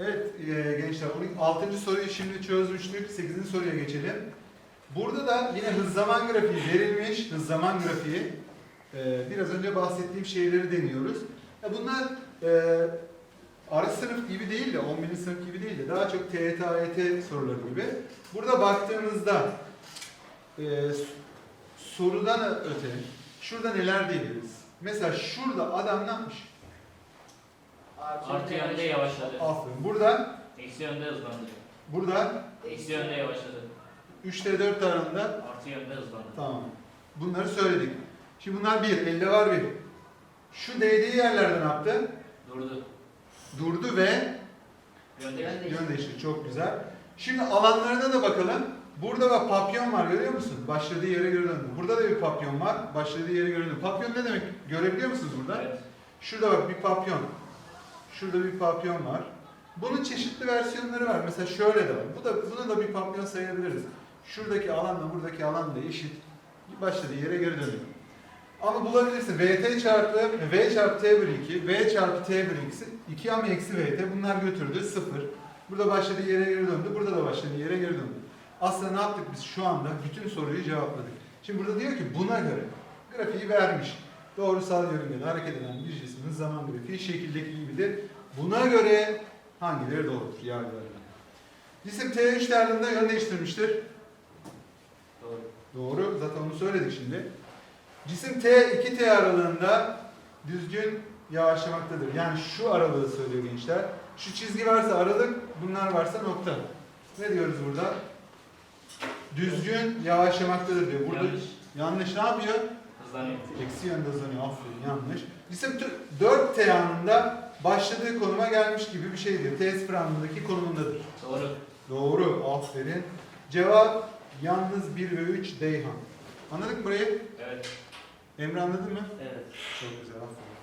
Evet e, gençler 6. soruyu şimdi çözmüştük. 8. soruya geçelim. Burada da yine hız zaman grafiği verilmiş. Hız zaman grafiği. E, biraz önce bahsettiğim şeyleri deniyoruz. Ya bunlar e, ara sınıf gibi değil de 11. sınıf gibi değil de daha çok TYT, AYT soruları gibi. Burada baktığımızda e, sorudan öte şurada neler diyebiliriz? Mesela şurada adam ne yapmış? Artı yönde yavaşladı. Aferin. Burada, Eksi yönde hızlandı. burada Eksi yönde yavaşladı. 3'te 4 aralığında Artı yönde hızlandı. Tamam. Bunları söyledik. Şimdi bunlar bir, elde var bir. Şu değdiği yerlerde ne yaptı? Durdu. Durdu ve Yönde yön değiştirdi. Çok güzel. Şimdi alanlarına da bakalım. Burada bak papyon var görüyor musun? Başladığı yere göre döndü. Burada da bir papyon var. Başladığı yere göre döndü. Papyon ne demek? Görebiliyor musunuz burada? Evet. Şurada bak bir papyon. Şurada bir papyon var. Bunun çeşitli versiyonları var. Mesela şöyle de var. Bu da bunu da bir papyon sayabiliriz. Şuradaki alanla buradaki alan da eşit. Başladığı yere geri dönüyor. Ama bulabilirsin. Vt çarpı v çarpı t bölü 2, v çarpı t bölü 2, 2 ama eksi vt bunlar götürdü 0. Burada başladığı yere geri döndü. Burada da başladığı yere geri döndü. Aslında ne yaptık biz şu anda? Bütün soruyu cevapladık. Şimdi burada diyor ki buna göre grafiği vermiş. Doğrusal yörüngede hareket eden bir cismin zaman grafiği şekildeki gibidir. Buna göre hangileri doğrudur? Yargılarına. Cisim T3 değerlerinde yön değiştirmiştir. Doğru. Doğru. Zaten onu söyledik şimdi. Cisim T2T aralığında düzgün yavaşlamaktadır. Yani şu aralığı söylüyor gençler. Şu çizgi varsa aralık, bunlar varsa nokta. Ne diyoruz burada? Düzgün yavaşlamaktadır diyor. Burada Yanlış. yanlış ne yapıyor? Hızlanıyor. Eksi yönde hızlanıyor. Aferin yanlış. Cisim 4T anında başladığı konuma gelmiş gibi bir şey diyor. T0 anındaki konumundadır. Doğru. Doğru. Aferin. Cevap yalnız 1 ve 3 Deyhan. Anladık mı burayı? Evet. Emre anladın mı? Evet. Çok güzel. Aferin.